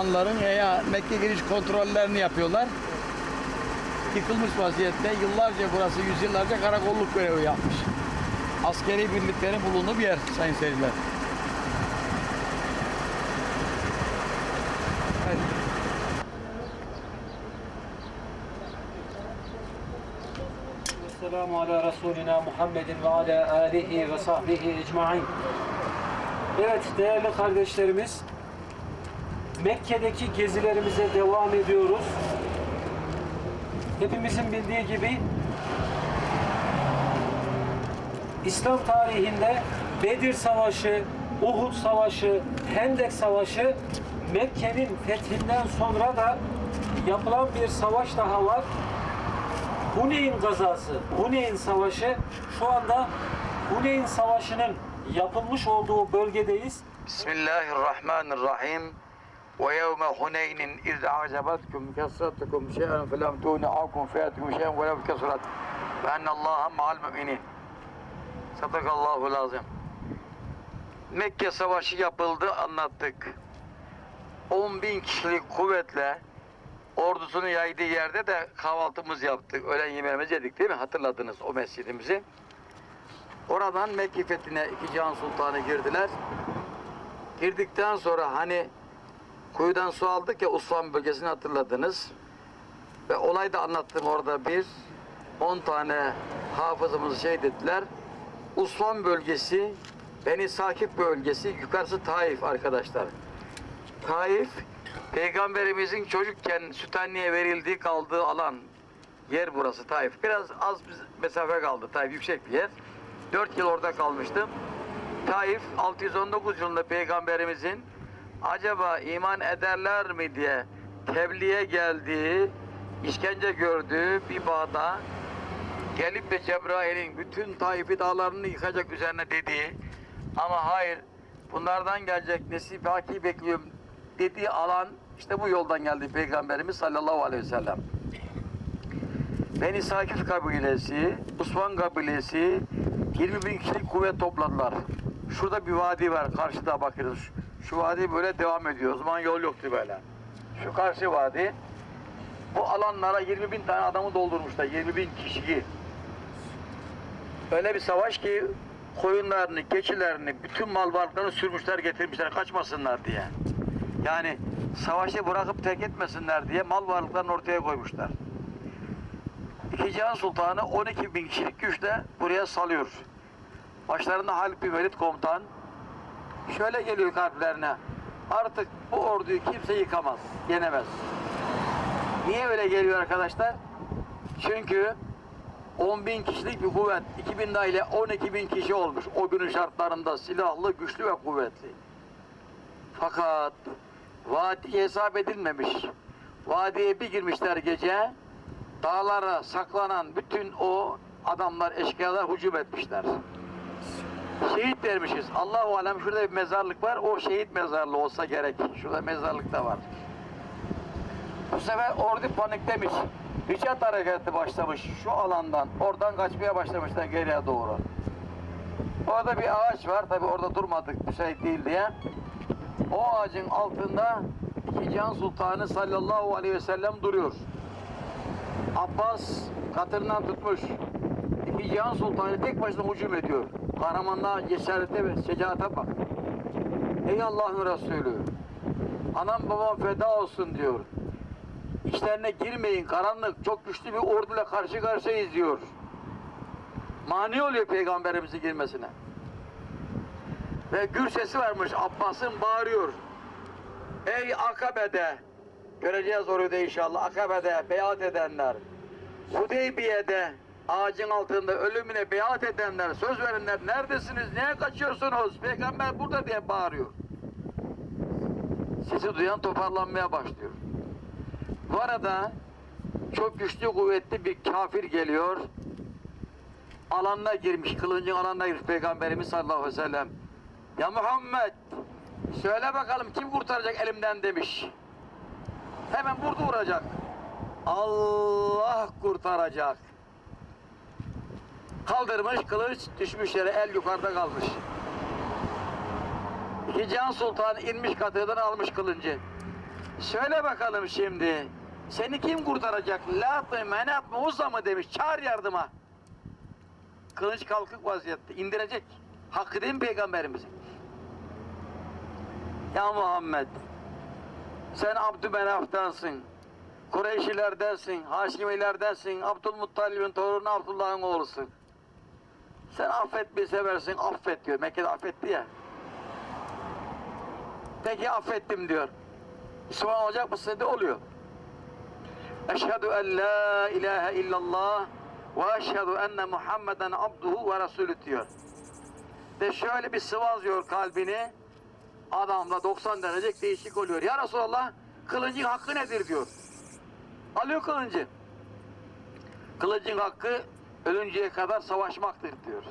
olanların veya Mekke giriş kontrollerini yapıyorlar. Yıkılmış vaziyette yıllarca burası yüzyıllarca karakolluk görevi yapmış. Askeri birliklerin bulunduğu bir yer sayın seyirciler. Evet. Selamu ala Resulina Muhammedin ve ala alihi ve sahbihi ecmain. Evet değerli kardeşlerimiz, Mekke'deki gezilerimize devam ediyoruz. Hepimizin bildiği gibi İslam tarihinde Bedir Savaşı, Uhud Savaşı, Hendek Savaşı Mekke'nin fethinden sonra da yapılan bir savaş daha var. Huneyn gazası, Huneyn savaşı şu anda Huneyn savaşının yapılmış olduğu bölgedeyiz. Bismillahirrahmanirrahim. Ve yevme Huneynin iz a'jabatkum kesratkum şey'en felem tu'na'akum fiyatukum şey'en ve lev kesrat. Ve ennallaha ma'al müminin. Sadakallahu lazım. Mekke Savaşı yapıldı anlattık. 10 bin kişilik kuvvetle ordusunu yaydığı yerde de kahvaltımız yaptık. Öğlen yemeğimizi yedik değil mi? Hatırladınız o mescidimizi. Oradan Mekke fethine iki Can Sultanı girdiler. Girdikten sonra hani kuyudan su aldık ya Usman bölgesini hatırladınız. Ve olayı da anlattım orada bir. 10 tane hafızımızı şey dediler. Usman bölgesi, Beni Sakip bölgesi, yukarısı Taif arkadaşlar. Taif, Peygamberimizin çocukken Sütenli'ye verildiği kaldığı alan. Yer burası Taif. Biraz az mesafe kaldı. Taif yüksek bir yer. 4 yıl orada kalmıştım. Taif 619 yılında Peygamberimizin acaba iman ederler mi diye tebliğe geldiği, işkence gördüğü bir bağda gelip de Cebrail'in bütün Taif'i dağlarını yıkacak üzerine dediği ama hayır bunlardan gelecek nesip haki bekliyorum dediği alan işte bu yoldan geldi Peygamberimiz sallallahu aleyhi ve sellem. Beni Sakif kabilesi, Osman kabilesi 20 bin kişilik kuvvet topladılar. Şurada bir vadi var karşıda bakıyoruz. Şu vadi böyle devam ediyor. O zaman yol yoktu böyle. Şu karşı vadi. Bu alanlara 20 bin tane adamı doldurmuşlar. 20 bin kişiyi. Öyle bir savaş ki koyunlarını, keçilerini, bütün mal varlıklarını sürmüşler getirmişler kaçmasınlar diye. Yani savaşı bırakıp terk etmesinler diye mal varlıklarını ortaya koymuşlar. İki Cihan Sultanı 12 bin kişilik güçle buraya salıyor. Başlarında Halid bin Velid komutan. Şöyle geliyor kalplerine. Artık bu orduyu kimse yıkamaz, yenemez. Niye öyle geliyor arkadaşlar? Çünkü 10 bin kişilik bir kuvvet, 2000 daha ile 12 bin kişi olmuş. O günün şartlarında silahlı, güçlü ve kuvvetli. Fakat vadi hesap edilmemiş. Vadiye bir girmişler gece, dağlara saklanan bütün o adamlar, eşkıyalar hücum etmişler. Şehit vermişiz. Allahu alem şurada bir mezarlık var. O şehit mezarlığı olsa gerek. Şurada mezarlık da var. Bu sefer ordu paniklemiş. Hicat hareketi başlamış şu alandan. Oradan kaçmaya başlamışlar geriye doğru. Orada bir ağaç var. Tabi orada durmadık müsait değil diye. O ağacın altında iki Can Sultanı sallallahu aleyhi ve sellem duruyor. Abbas katırından tutmuş. İki Cihan Sultanı tek başına hücum ediyor. Kahramanlığa, cesarete ve şecaate bak. Ey Allah'ın Resulü, anam babam feda olsun diyor. İşlerine girmeyin, karanlık, çok güçlü bir orduyla karşı karşıyayız diyor. Mani oluyor peygamberimizin girmesine. Ve gür sesi varmış, Abbas'ın bağırıyor. Ey Akabe'de, göreceğiz orada inşallah, Akabe'de beyat edenler, Hudeybiye'de ağacın altında ölümüne beyat edenler, söz verenler neredesiniz, niye kaçıyorsunuz? Peygamber burada diye bağırıyor. Sesi duyan toparlanmaya başlıyor. Bu arada çok güçlü kuvvetli bir kafir geliyor. Alanına girmiş, kılıncın alanına girmiş Peygamberimiz sallallahu aleyhi ve sellem. Ya Muhammed söyle bakalım kim kurtaracak elimden demiş. Hemen vurdu vuracak. Allah kurtaracak. Kaldırmış kılıç düşmüş yere el yukarıda kalmış. İki Can Sultan inmiş katırdan almış kılıncı. Söyle bakalım şimdi. Seni kim kurtaracak? Lat mı, menat mı, uzza mı demiş. Çağır yardıma. Kılıç kalkık vaziyette. indirecek. Hakkı değil mi peygamberimizin? Ya Muhammed. Sen Abdümenaf'tansın. Kureyşilerdensin, Haşimilerdensin, Abdülmuttalib'in torunu Abdullah'ın oğlusun. Sen affetmeyi seversin, affet diyor. Mekke'de affetti ya. Peki affettim diyor. Müslüman olacak mısın? De oluyor. Eşhedü en la ilahe illallah ve eşhedü enne Muhammeden abduhu ve resulü diyor. Ve şöyle bir sıvazlıyor kalbini. Adamda 90 derece değişik oluyor. Ya Resulallah kılıncın hakkı nedir diyor. Alıyor kılıncı. Kılıcın hakkı ölünceye kadar savaşmaktır diyor.